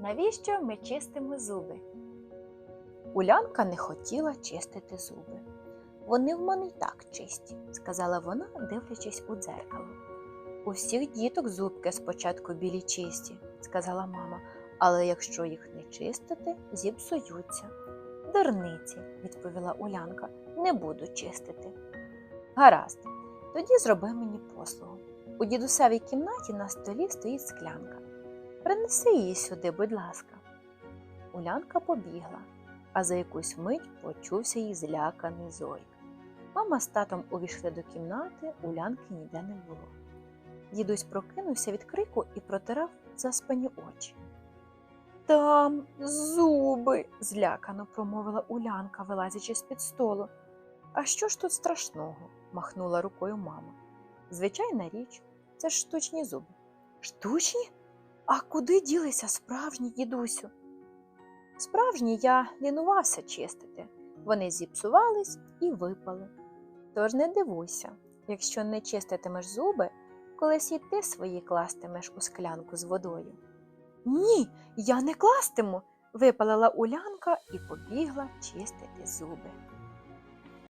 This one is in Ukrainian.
Навіщо ми чистимо зуби? Улянка не хотіла чистити зуби. Вони в мене й так чисті, сказала вона, дивлячись у дзеркало. У всіх діток зубки спочатку білі чисті, сказала мама, але якщо їх не чистити, зіпсуються. Дурниці, відповіла Улянка, не буду чистити. Гаразд, тоді зроби мені послугу. У дідусевій кімнаті на столі стоїть склянка. Принеси її сюди, будь ласка. Улянка побігла, а за якусь мить почувся її зляканий зойк. Мама з татом увійшли до кімнати, Улянки ніде не було. Дідусь прокинувся від крику і протирав заспані очі. Там зуби, злякано промовила Улянка, вилазячи з під столу. А що ж тут страшного? махнула рукою мама. Звичайна річ, це ж штучні зуби. Штучні? А куди ділися справжні, дідусю? Справжні я лінувався чистити. Вони зіпсувались і випали. Тож не дивуйся, якщо не чиститимеш зуби, колись і ти свої кластимеш у склянку з водою. Ні, я не кластиму, випалила Улянка і побігла чистити зуби.